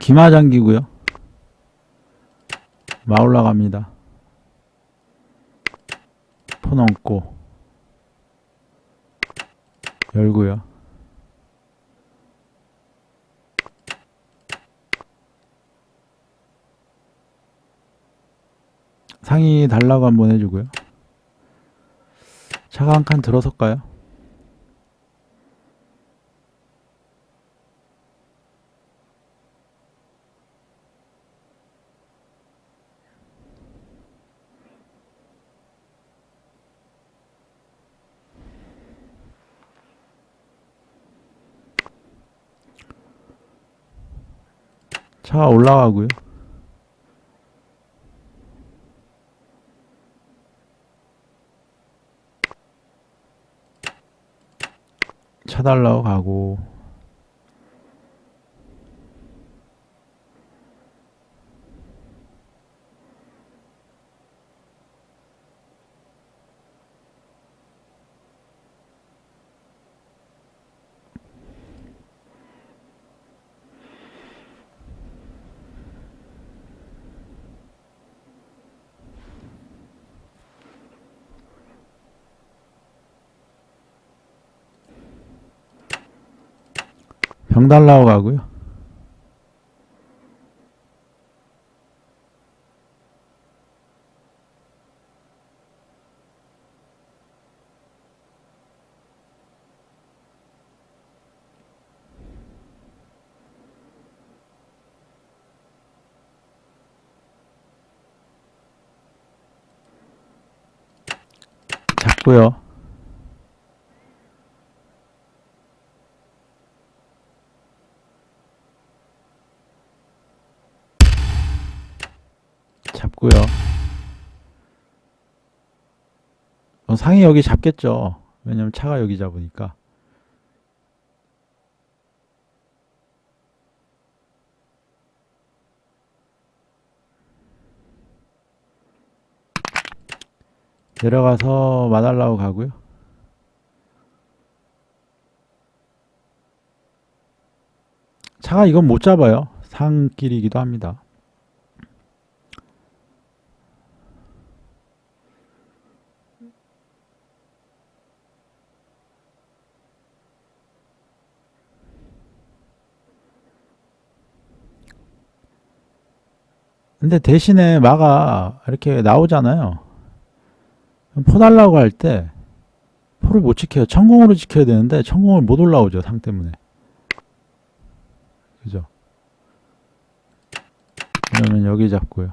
기마 잠기고요. 마 올라 갑니다. 폰 얹고 열고요. 상의 달라고 한번 해주고요. 차가 한 칸 들어설까요? 차가 올라가고요. 차 달라고 가고 병 달라고 가고요. 잡고요. 잡고요. 어, 상이 여기 잡겠죠. 왜냐면 차가 여기 잡으니까. 내려가서 마달라고 가고요. 차가 이건 못 잡아요. 상길이기도 합니다. 근데 대신에 마가 이렇게 나오잖아요. 포 달라고 할 때 포를 못 지켜요. 천공으로 지켜야 되는데 천공을 못 올라오죠. 상 때문에. 그죠? 그러면 여기 잡고요.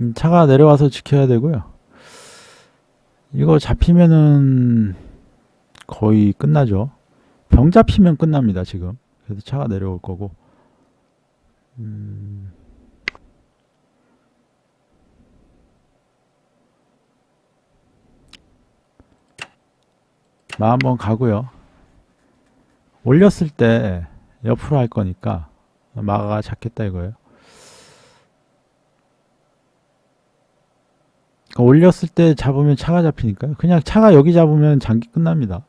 음, 차가 내려와서 지켜야 되고요. 이거 잡히면은 거의 끝나죠. 병 잡히면 끝납니다, 지금. 그래서 차가 내려올 거고. 음, 마 한번 가고요. 올렸을 때 옆으로 할 거니까 마가 잡겠다 이거예요. 그러니까 올렸을 때 잡으면 차가 잡히니까요. 그냥 차가 여기 잡으면 장기 끝납니다.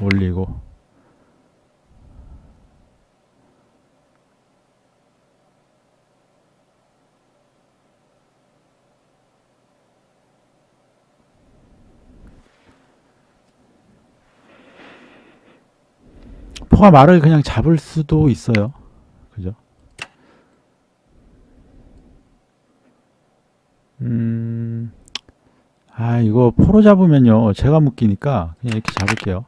올리고 포가 말을 그냥 잡을 수도 있어요. 그죠? 음, 아, 이거 포로 잡으면요. 제가 묶이니까 그냥 이렇게 잡을게요.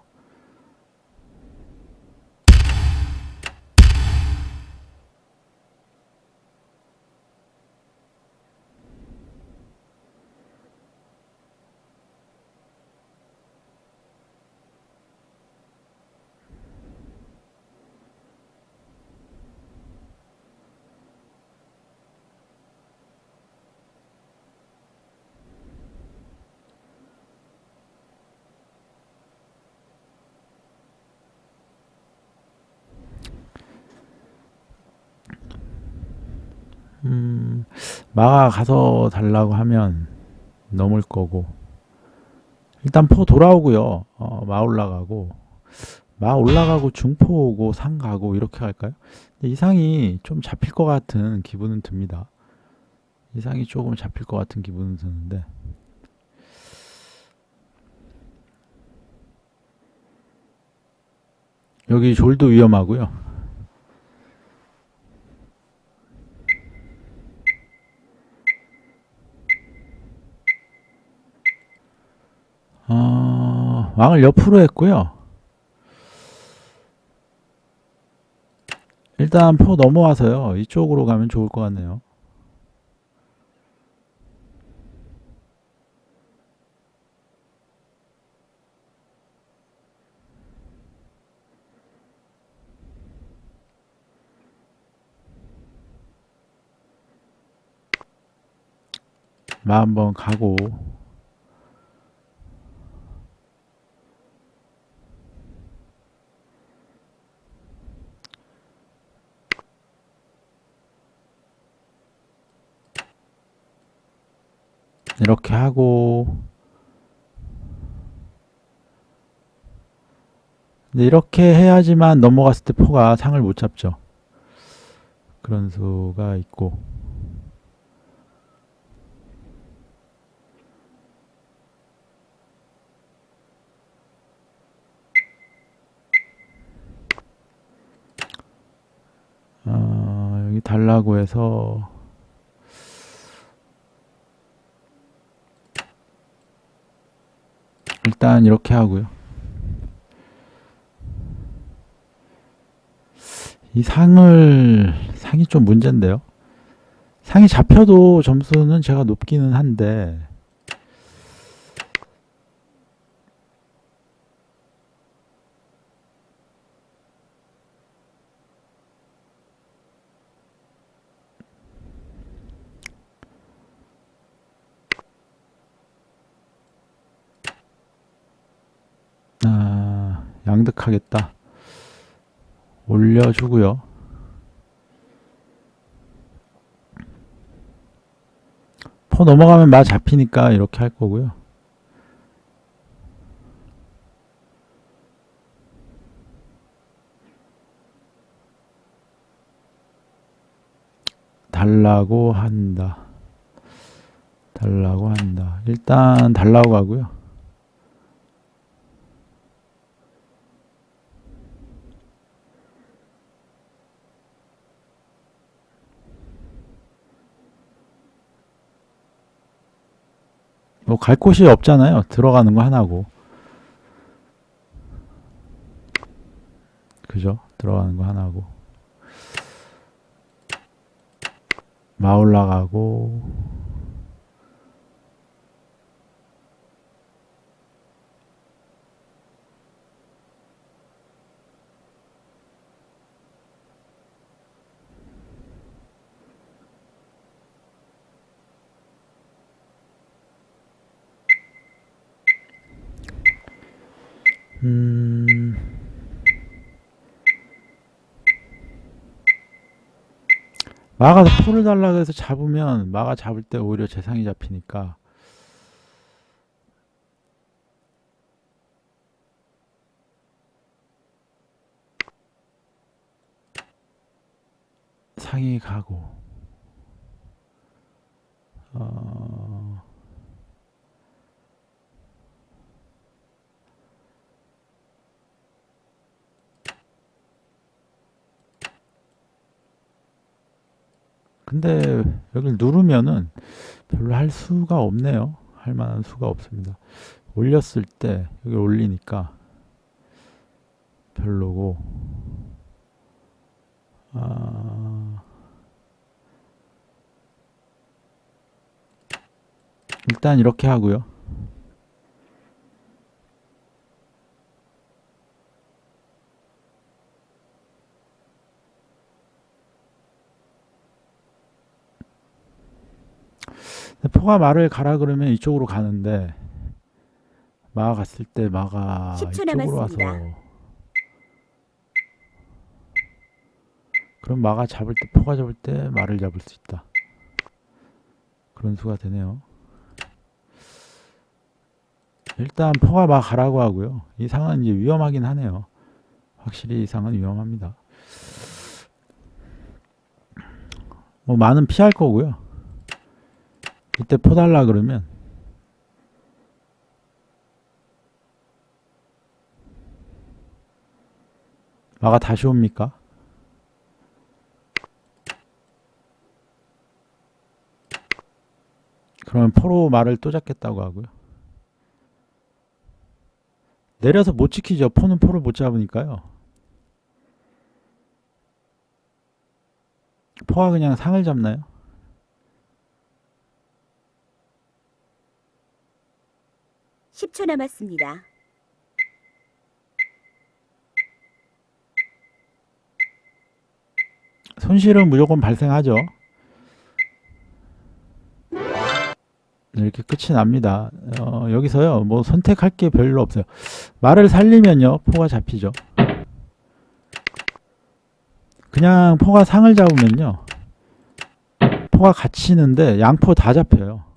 마가 가서 달라고 하면 넘을 거고 일단 포 돌아오고요. 어, 마 올라가고 마 올라가고 중포 오고 상 가고 이렇게? 근데 이상이 좀 잡힐 것 같은 기분은 듭니다. 이상이 조금 잡힐 것 같은 기분은 드는데 여기 졸도 위험하고요. 왕을 옆으로 했고요. 일단 포 넘어와서요. 이쪽으로 가면 좋을 것 같네요. 마 한번 가고 이렇게 하고 이렇게 해야지만 넘어갔을 때 포가 상을 못 잡죠. 그런 수가 있고 어, 여기 달라고 해서 일단 이렇게 하고요. 이 상을 상이 좀 문제인데요. 상이 잡혀도 점수는 제가 높기는 한데 아, 양득하겠다. 올려주고요. 포 넘어가면 마 잡히니까 이렇게 할 거고요. 달라고 한다. 달라고 한다. 일단 달라고 가고요. 뭐 갈 곳이 없잖아요. 들어가는 거 하나고. 그죠? 들어가는 거 하나고. 마 올라가고. 음. 마가 포를 달라고 해서 잡으면 마가 잡을 때 오히려 재상이 잡히니까 상이 가고 근데 여기를 누르면은 별로 할 수가 없네요. 할 만한 수가 없습니다. 올렸을 때 여기 올리니까 별로고 아, 일단 이렇게 하고요. 포가 말을 가라 그러면 이쪽으로 가는데 마가 갔을 때 마가 10초 이쪽으로 와서 남았습니다. 그럼 마가 잡을 때 포가 잡을 때 말을 잡을 수 있다. 그런 수가 되네요. 일단 포가 막 가라고 하고요. 이 상은 이제 위험하긴 하네요. 확실히 이 상은 위험합니다. 뭐 많은 피할 거고요. 이때 포 달라 그러면 마가 다시 옵니까? 그러면 포로 말을 또 잡겠다고 하고요. 내려서 못 지키죠. 포는 포를 못 잡으니까요. 포가 그냥 상을 잡나요? 십초 남았습니다. 손실은 무조건 발생하죠. 이렇게 끝이 납니다. 어, 여기서요, 뭐 선택할 게 별로 없어요. 말을 살리면요, 포가 잡히죠. 그냥 포가 상을 잡으면요, 포가 갇히는데 양포 다 잡혀요.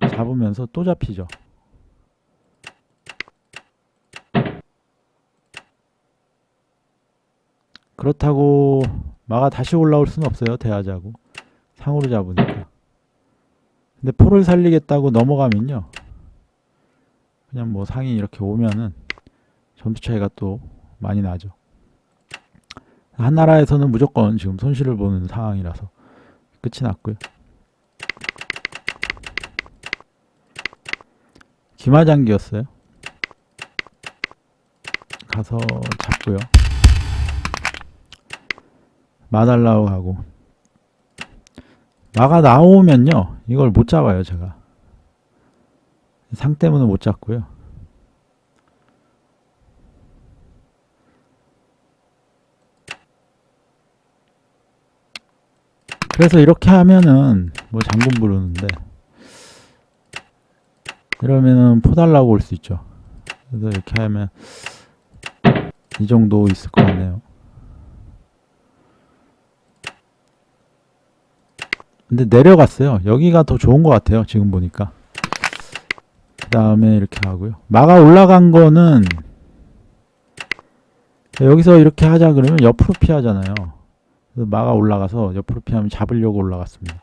잡으면서 또 잡히죠. 그렇다고 마가 다시 올라올 수는 없어요. 대하자고 상으로 잡으니까. 근데 포를 살리겠다고 넘어가면요. 그냥 뭐 상이 이렇게 오면은 점수 차이가 또 많이 나죠. 한 나라에서는 무조건 지금 손실을 보는 상황이라서 끝이 났고요. 기마장기였어요. 가서 잡고요. 마달라고 하고 마가 나오면요 이걸 못 잡아요 제가 상 때문에 못 잡고요 그래서 이렇게 하면은 뭐 장군 부르는데 이러면은 포달라고 올 수 있죠 그래서 이렇게 하면 이 정도 있을 것 같네요 근데 내려갔어요. 여기가 더 좋은 것 같아요. 지금 보니까. 그 다음에 이렇게 하고요. 마가 올라간 거는 여기서 이렇게 하자 그러면 옆으로 피하잖아요. 마가 올라가서 옆으로 피하면 잡으려고 올라갔습니다. 근데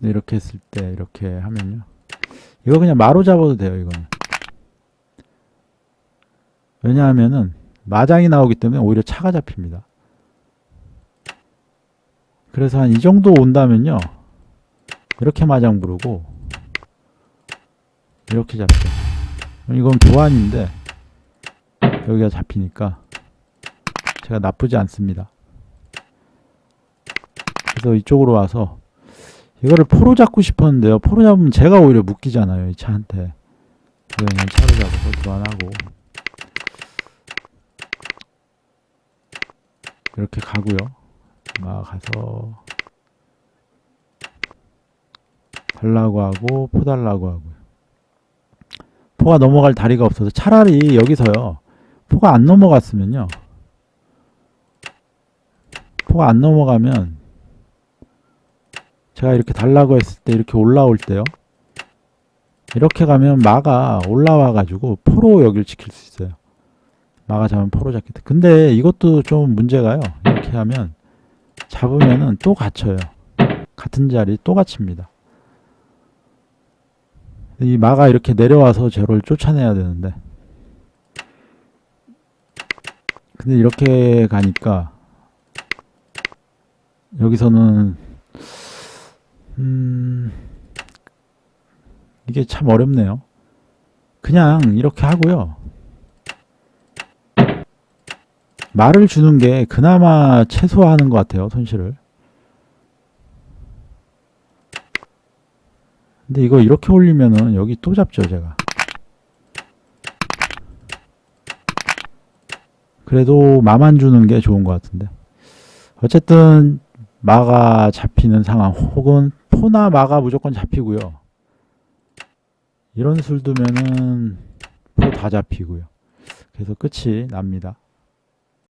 이렇게 했을 때 이렇게 하면요. 이거 그냥 마로 잡아도 돼요. 이거는. 왜냐하면은 마장이 나오기 때문에 오히려 차가 잡힙니다. 그래서 한 이 정도 온다면요. 이렇게 마장 부르고 이렇게 잡죠. 이건 교환인데 여기가 잡히니까 제가 나쁘지 않습니다. 그래서 이쪽으로 와서 이거를 포로 잡고 싶었는데요. 포로 잡으면 제가 오히려 묶이잖아요. 이 차한테. 그냥 차로 잡아서 교환하고 이렇게 가고요. 막 가서 달라고 하고 포 달라고 하고요. 포가 넘어갈 다리가 없어서 차라리 여기서요. 포가 안 넘어갔으면요. 포가 안 넘어가면 제가 이렇게 달라고 했을 때 이렇게 올라올 때요. 이렇게 가면 마가 올라와 가지고 포로 여기를 지킬 수 있어요. 마가 잡으면 포로 잡겠다. 근데 이것도 좀 문제가요. 이렇게 하면 잡으면은 또 갇혀요. 같은 자리 또 갇힙니다. 이 마가 이렇게 내려와서 제로를 쫓아내야 되는데 근데 이렇게 가니까 여기서는 음 이게 참 어렵네요. 그냥 이렇게 하고요. 말을 주는 게 그나마 최소화하는 것 같아요, 손실을. 근데 이거 이렇게 올리면은 여기 또 잡죠, 제가. 그래도 마만 주는 게 좋은 것 같은데. 어쨌든 마가 잡히는 상황 혹은 포나 마가 무조건 잡히고요. 이런 술 두면은 포 다 잡히고요. 그래서 끝이 납니다.